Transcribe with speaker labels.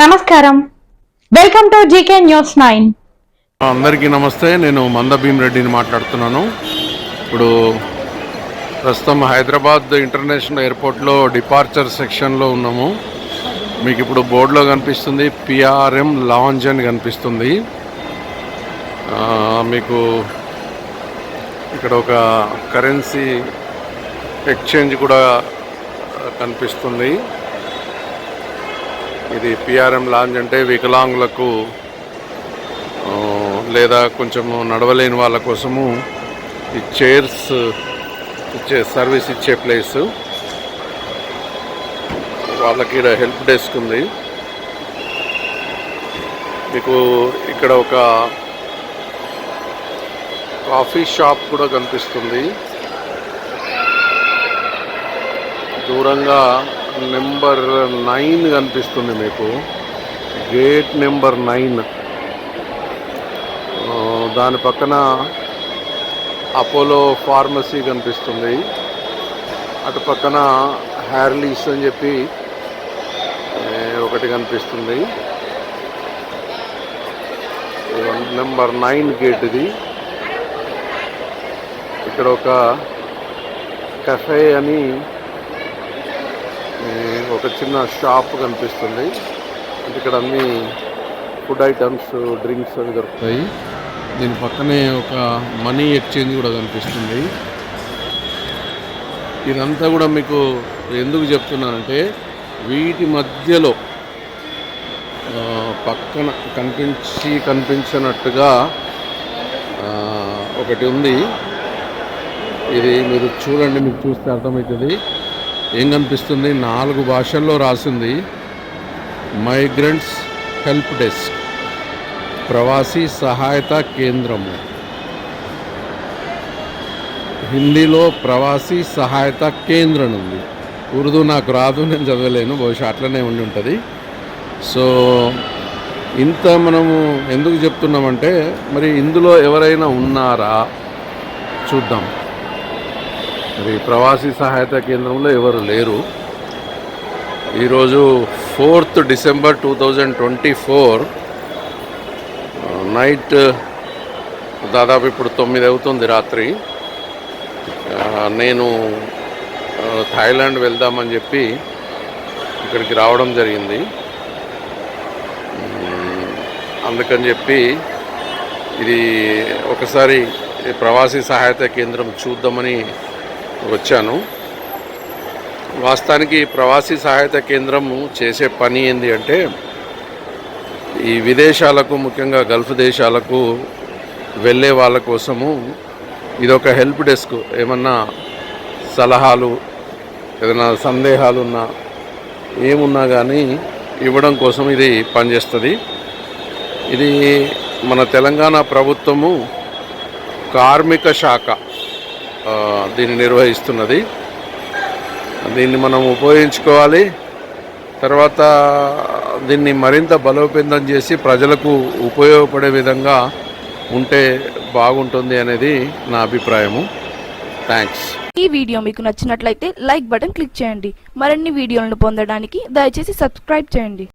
Speaker 1: నమస్కారం. Welcome to GK news nine.
Speaker 2: అందరికీ నమస్తే. నేను మంద భీమరెడ్డిని మాట్లాడుతున్నాను. ఇప్పుడు ప్రస్తుతం హైదరాబాద్ ఇంటర్నేషనల్ ఎయిర్పోర్ట్లో డిపార్చర్ సెక్షన్లో ఉన్నాము. మీకు ఇప్పుడు బోర్డులో కనిపిస్తుంది పిఆర్ఎం లాంజ్ అని కనిపిస్తుంది. మీకు ఇక్కడ ఒక కరెన్సీ ఎక్స్చేంజ్ కూడా కనిపిస్తుంది. ఇది పిఆర్ఎం లాంజ్ అంటే వికలాంగులకు లేదా కొంచెం నడవలేని వాళ్ళ కోసము ఈ చైర్స్ ఇచ్చే సర్వీస్ ఇచ్చే ప్లేస్ వాళ్ళకి ఇక్కడ హెల్ప్ డెస్క్ ఉంది. మీకు ఇక్కడ ఒక కాఫీ షాప్ కూడా కనిపిస్తుంది. దూరంగా నెంబర్ నైన్ కనిపిస్తుంది మీకు. Gate number nine. దాని పక్కన అపోలో ఫార్మసీ కనిపిస్తుంది. అటు పక్కన హ్యార్లీస్ అని చెప్పి ఒకటి కనిపిస్తుంది. నెంబర్ నైన్ గేట్ ఇది. ఇక్కడ ఒక కఫే అని ఒక చిన్న షాప్ కనిపిస్తుంది. అంటే ఇక్కడ అన్ని ఫుడ్ ఐటమ్స్ డ్రింక్స్ అవి దొరుకుతాయి. దీని పక్కనే ఒక మనీ ఎక్స్చేంజ్ కూడా కనిపిస్తుంది. ఇదంతా కూడా మీకు ఎందుకు చెప్తున్నానంటే వీటి మధ్యలో పక్కన కనిపించి కనిపించినట్టుగా ఒకటి ఉంది. ఇది మీరు చూడండి మీకు చూస్తే అర్థమవుతుంది. ఏం కనిపిస్తుంది? నాలుగు భాషల్లో రాసింది మైగ్రెంట్స్ హెల్ప్ డెస్క్ ప్రవాసీ సహాయత కేంద్రము. హిందీలో ప్రవాసీ సహాయత కేంద్రం ఉంది. ఉర్దూ నాకు రాదు నేను చదవలేను బహుశా అట్లనే ఉండి ఉంటుంది. సో ఇంత మనము ఎందుకు చెప్తున్నామంటే మరి ఇందులో ఎవరైనా ఉన్నారా? చూద్దాం. మరి ప్రవాసీ సహాయత కేంద్రంలో ఎవరు లేరు. ఈరోజు fourth December two thousand twenty four night దాదాపు ఇప్పుడు తొమ్మిది అవుతుంది రాత్రి. నేను థాయిలాండ్ వెళ్దామని చెప్పి ఇక్కడికి రావడం జరిగింది. అందుకని చెప్పి ఇది ఒకసారి ప్రవాసీ సహాయత కేంద్రం చూద్దామని వచ్చాను. వాస్తవానికి ప్రవాసీ సహాయత కేంద్రం చేసే పని ఏంది అంటే ఈ విదేశాలకు ముఖ్యంగా గల్ఫ్ దేశాలకు వెళ్ళే వాళ్ళ కోసము ఇది ఒక హెల్ప్ డెస్క్. ఏమన్నా సలహాలు ఏదైనా సందేహాలు ఉన్నా ఏమున్నా కానీ ఇవ్వడం కోసం ఇది పనిచేస్తుంది. ఇది మన తెలంగాణ ప్రభుత్వము కార్మిక శాఖ దీన్ని నిర్వహిస్తున్నది. దీన్ని మనం ఉపయోగించుకోవాలి. తర్వాత దీన్ని మరింత బలోపేతం చేసి ప్రజలకు ఉపయోగపడే విధంగా ఉంటే బాగుంటుంది అనేది నా అభిప్రాయము. థ్యాంక్స్
Speaker 3: ఈ వీడియో మీకు నచ్చినట్లయితే లైక్ బటన్ క్లిక్ చేయండి. మరిన్ని వీడియోలను పొందడానికి దయచేసి సబ్స్క్రైబ్ చేయండి.